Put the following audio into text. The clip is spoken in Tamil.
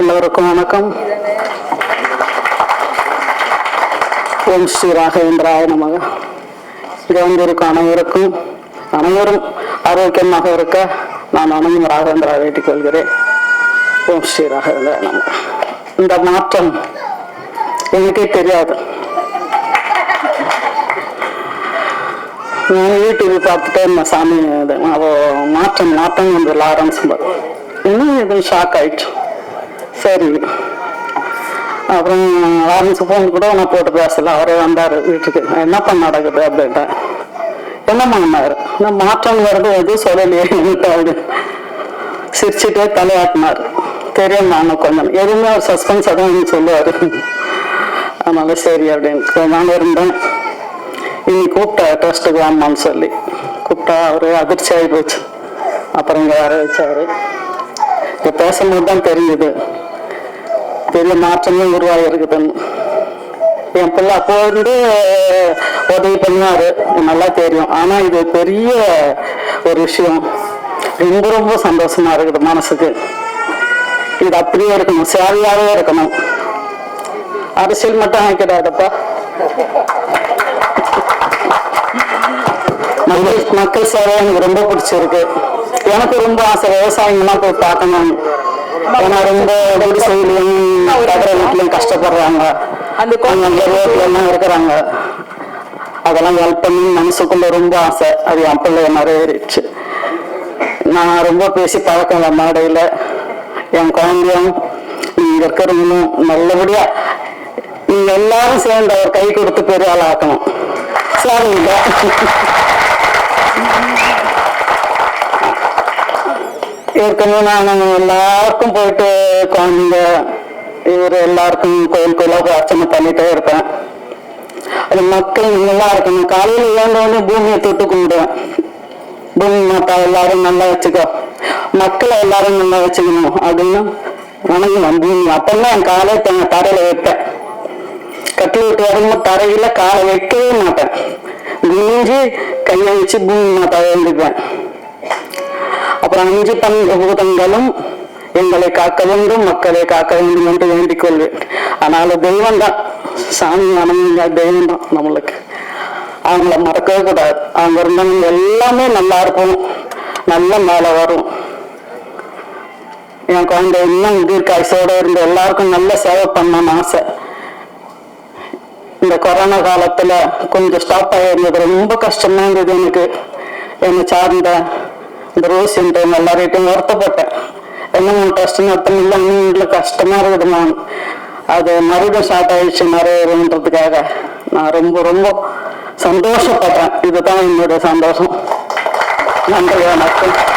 எல்லோருக்கும் வணக்கம். ஓம் ஸ்ரீ ராகவேந்திராய நமக. இங்கே வந்திருக்கும் அனைவருக்கும் அனைவரும் ஆரோக்கியமாக இருக்க நான் அனைவரும் ராகவேந்திரா வேண்டிக் கொள்கிறேன். ஓம் ஸ்ரீ ராகவேந்திரா நமக. இந்த மாற்றம் எனக்கே தெரியாது. நான் யூடியூப் பார்த்துட்டே இருந்தேன் சாமி அவ மாற்றம் மாற்றம் வந்து லாரன்ஸ் இன்னும் எதுவும் ஷாக் ஆயிடுச்சு சரி. அப்புறம் லாரன்ஸ் ஃபோன் கூட நான் போட்டு பேசல. அவரே வந்தார் வீட்டுக்கு. என்னப்பா நடக்குது அப்படின்ட்டேன் என்னம்மான்னாரு நான் மாற்றம் வருது எதுவும் சொல்லலையே அப்படின்னு சிரிச்சுட்டே தலையாட்டினார். தெரியும் நானும் கொஞ்சம். எதுவுமே ஒரு சஸ்பென்ஸ் தான் சொல்லுவார். அதனால சரி அப்படின்னு நான் இருந்தேன். இன்னைக்கு கூப்பிட்டா ட்ரஸ்ட்டுக்கு வாமான்னு சொல்லி. கூப்பிட்டா அவரு அதிர்ச்சி ஆகி போச்சு. அப்புறம் இங்கே வர வச்சாரு. இங்கே பேசும்போது தான் தெரியுது பெரிய மாற்றமே உருவாகி இருக்குதுன்னு என் பிள்ளை அப்போ வந்து உதவி பண்ணாரு நல்லா தெரியும். ஆனா இது பெரிய ஒரு விஷயம். ரொம்ப ரொம்ப சந்தோஷமா இருக்குது மனசுக்கு. இது அப்படியே இருக்கணும். சேவையாகவே இருக்கணும். அரசியல் மட்டும் ஆக்கிடாதப்பா மக்கள் மக்கள் சேவை எனக்கு ரொம்ப பிடிச்சிருக்கு. எனக்கு ரொம்ப ஆசை. விவசாயிங்கெல்லாம் போய் பார்க்கணும். ஏன்னா ரொம்ப குடிசையிலையும் தகர வீட்லையும் கஷ்டப்படுறாங்க. அந்த குழந்தைங்க ரோட்ல எல்லாம் இருக்கிறாங்க. அதெல்லாம் ஹெல்ப் பண்ணி மனசுக்குள்ள ரொம்ப ஆசை. அது என் பிள்ளை நிறைவேறிடுச்சு நான் ரொம்ப பேசி பழக்கம் இல்லை மேடையில. என் குழந்தையும் இங்க இருக்கிறவங்களும் நல்லபடியா நீங்க எல்லாரும் சேர்ந்து அவர் கை கொடுத்து பெரிய ஆள் ஆக்கணும். ஏற்கனவே நான் எல்லாருக்கும் போயிட்டு குழந்தைங்க இவர் எல்லாருக்கும் கோயில் கோயிலாக அர்ச்சனை பண்ணிட்டே இருப்பேன். அது மக்கள் நல்லா இருக்கணும். காலையில் ஏந்தவொடனே பூமியை தொட்டு கும்பிடுவேன். பூமி மாத்தா எல்லாரும் நல்லா வச்சுக்கோ. மக்களை எல்லாரும் நல்லா வச்சுக்கணும். அப்படின்னு வணங்குவேன் பூமி. அப்பெல்லாம் என் காலை த- தரையில வைப்பேன். கட்டி விட்டு வரும்போது தரையில காலை வைக்கவே மாட்டேன். குனிஞ்சு கையை வச்சு பூமி மாதா வேண்டிப்பேன் அப்புறம் அஞ்சு பஞ்சபூதங்களும் எங்களை காக்க வேண்டும் மக்களை காக்க வேண்டும் என்று வேண்டிக் கொள்வேன். அதனால தெய்வம் தான் சாமி வணங்குங்க தெய்வம் தான் நம்மளுக்கு. அவங்கள மறக்கவே கூடாது. அவங்க இருந்தவங்க எல்லாமே நல்லா இருக்கும் நல்ல மேலே வரும். என் குழந்தை இன்னும் தீர்க்காய்ச்சோட இருந்து எல்லாருக்கும் நல்ல சேவை பண்ணணும்னு ஆசை. இந்த கொரோனா காலத்துல கொஞ்சம் ஸ்டாப் ஆகிருந்தது ரொம்ப கஷ்டமா இருந்தது எனக்கு. என்னை சார்ந்த இந்த ரோஸ் டைம் எல்லார்கிட்டையும் வருத்தப்பட்டேன். என்ன கஷ்டம் அட்டம் இல்லை இன்னும் கஷ்டமாக கஷ்டமா இருக்குதுமா அது மறுபடியும் ஸ்டார்ட் ஆயிடுச்சு நிறையன்றதுக்காக நான் ரொம்ப ரொம்ப சந்தோஷப்படுறேன். இதுதான் என்னுடைய சந்தோஷம். நன்றி வணக்கம்.